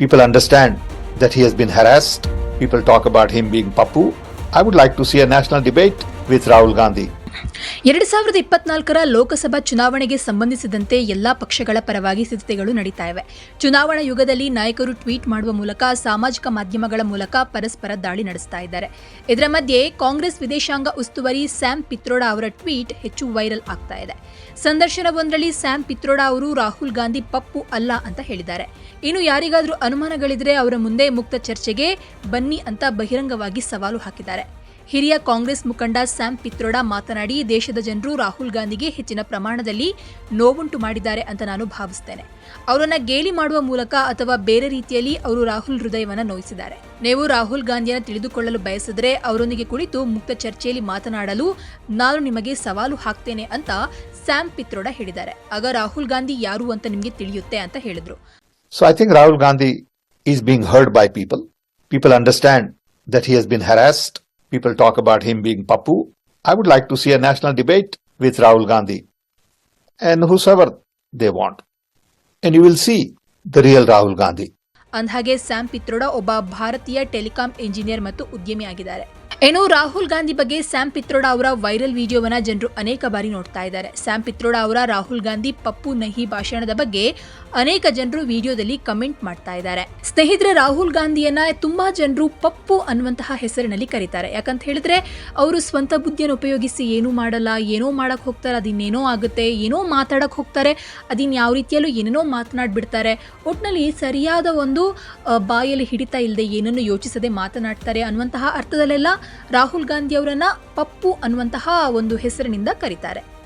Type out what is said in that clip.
People understand that he has been harassed. People talk about him being Papu. I would like to see a national debate with Rahul Gandhi. ಎರಡು ಸಾವಿರದ ಇಪ್ಪತ್ನಾಲ್ಕರ ಲೋಕಸಭಾ ಚುನಾವಣೆಗೆ ಸಂಬಂಧಿಸಿದಂತೆ ಎಲ್ಲಾ ಪಕ್ಷಗಳ ಪರವಾಗಿ ಸಿದ್ಧತೆಗಳು ನಡೀತಾ ಇವೆ. ಚುನಾವಣಾ ಯುಗದಲ್ಲಿ ನಾಯಕರು ಟ್ವೀಟ್ ಮಾಡುವ ಮೂಲಕ ಸಾಮಾಜಿಕ ಮಾಧ್ಯಮಗಳ ಮೂಲಕ ಪರಸ್ಪರ ದಾಳಿ ನಡೆಸ್ತಾ ಇದ್ದಾರೆ. ಇದರ ಮಧ್ಯೆ ಕಾಂಗ್ರೆಸ್ ವಿದೇಶಾಂಗ ಉಸ್ತುವಾರಿ ಸ್ಯಾಮ್ ಪಿತ್ರೋಡಾ ಅವರ ಟ್ವೀಟ್ ಹೆಚ್ಚು ವೈರಲ್ ಆಗ್ತಾ ಇದೆ. ಸಂದರ್ಶನವೊಂದರಲ್ಲಿ ಸ್ಯಾಮ್ ಪಿತ್ರೋಡಾ ಅವರು ರಾಹುಲ್ ಗಾಂಧಿ ಪಪ್ಪು ಅಲ್ಲ ಅಂತ ಹೇಳಿದ್ದಾರೆ. ಇನ್ನು ಯಾರಿಗಾದರೂ ಅನುಮಾನಗಳಿದ್ರೆ ಅವರ ಮುಂದೆ ಮುಕ್ತ ಚರ್ಚೆಗೆ ಬನ್ನಿ ಅಂತ ಬಹಿರಂಗವಾಗಿ ಸವಾಲು ಹಾಕಿದ್ದಾರೆ. ಹಿರಿಯ ಕಾಂಗ್ರೆಸ್ ಮುಖಂಡ ಸ್ಯಾಮ್ ಪಿತ್ರೋಡಾ ಮಾತನಾಡಿ, ದೇಶದ ಜನರು ರಾಹುಲ್ ಗಾಂಧಿಗೆ ಹೆಚ್ಚಿನ ಪ್ರಮಾಣದಲ್ಲಿ ನೋವುಂಟು ಮಾಡಿದ್ದಾರೆ ಅಂತ ನಾನು ಭಾವಿಸ್ತೇನೆ. ಅವರನ್ನ ಗೇಲಿ ಮಾಡುವ ಮೂಲಕ ಅಥವಾ ಬೇರೆ ರೀತಿಯಲ್ಲಿ ಅವರು ರಾಹುಲ್ ಹೃದಯವನ್ನು ನೋಯಿಸಿದ್ದಾರೆ. ನೀವು ರಾಹುಲ್ ಗಾಂಧಿಯನ್ನು ತಿಳಿದುಕೊಳ್ಳಲು ಬಯಸಿದ್ರೆ ಅವರೊಂದಿಗೆ ಕುಳಿತು ಮುಕ್ತ ಚರ್ಚೆಯಲ್ಲಿ ಮಾತನಾಡಲು ನಾನು ನಿಮಗೆ ಸವಾಲು ಹಾಕ್ತೇನೆ ಅಂತ ಸ್ಯಾಮ್ ಪಿತ್ರೋಡಾ ಹೇಳಿದ್ದಾರೆ. ಆಗ ರಾಹುಲ್ ಗಾಂಧಿ ಯಾರು ಅಂತ ನಿಮಗೆ ತಿಳಿಯುತ್ತೆ ಅಂತ ಹೇಳಿದ್ರು. So I think Rahul Gandhi is being heard by people people understand that he has been harassed. People talk about him being Papu. I would like to see a national debate with Rahul Gandhi and whosoever they want. And you will see the real Rahul Gandhi. ಅಂದ್ಹಾಗೆ ಸ್ಯಾಮ್ ಪಿತ್ರೋಡ ಒಬ್ಬ ಭಾರತೀಯ telecom engineer ಮತ್ತು ಉದ್ಯಮಿಯಾಗಿದ್ದಾರೆ ಏನು ರಾಹುಲ್ ಗಾಂಧಿ ಬಗ್ಗೆ Sam Pitroda ಅವರ viral ವಿಡಿಯೋವನ್ನ ಜನರು ಅನೇಕ ಬಾರಿ ನೋಡ್ತಾ ಇದ್ದಾರೆ. ಸ್ಯಾಮ್ ಪಿತ್ರೋಡಾ ಅವರ, ರಾಹುಲ್ ಗಾಂಧಿ ಪಪ್ಪು ನಹಿ ಭಾಷಣದ ಬಗ್ಗೆ ಅನೇಕ ಜನರು ವಿಡಿಯೋದಲ್ಲಿ ಕಮೆಂಟ್ ಮಾಡ್ತಾ ಇದ್ದಾರೆ. ಸ್ನೇಹಿತರೆ, ರಾಹುಲ್ ಗಾಂಧಿಯನ್ನ ತುಂಬಾ ಜನರು ಪಪ್ಪು ಅನ್ನುವಂತಹ ಹೆಸರಿನಲ್ಲಿ ಕರೀತಾರೆ. ಯಾಕಂತ ಹೇಳಿದ್ರೆ, ಅವರು ಸ್ವಂತ ಬುದ್ಧಿಯನ್ನು ಉಪಯೋಗಿಸಿ ಏನೂ ಮಾಡಲ್ಲ, ಏನೋ ಮಾಡಕ್ ಹೋಗ್ತಾರೆ, ಅದಿನ್ನೇನೋ ಆಗುತ್ತೆ, ಏನೋ ಮಾತಾಡಕ್ ಹೋಗ್ತಾರೆ, ಅದಿನ್ ಯಾವ ರೀತಿಯಲ್ಲೂ ಏನೇನೋ ಮಾತನಾಡ್ಬಿಡ್ತಾರೆ. ಒಟ್ನಲ್ಲಿ ಸರಿಯಾದ ಒಂದು ಬಾಯಲ್ಲಿ ಹಿಡಿತಾ ಇಲ್ಲದೆ ಏನನ್ನು ಯೋಚಿಸದೆ ಮಾತನಾಡ್ತಾರೆ ಅನ್ನುವಂತಹ ಅರ್ಥದಲ್ಲೆಲ್ಲ ರಾಹುಲ್ ಗಾಂಧಿ ಅವರನ್ನ ಪಪ್ಪು ಅನ್ನುವಂತಹ ಒಂದು ಹೆಸರಿನಿಂದ ಕರೀತಾರೆ.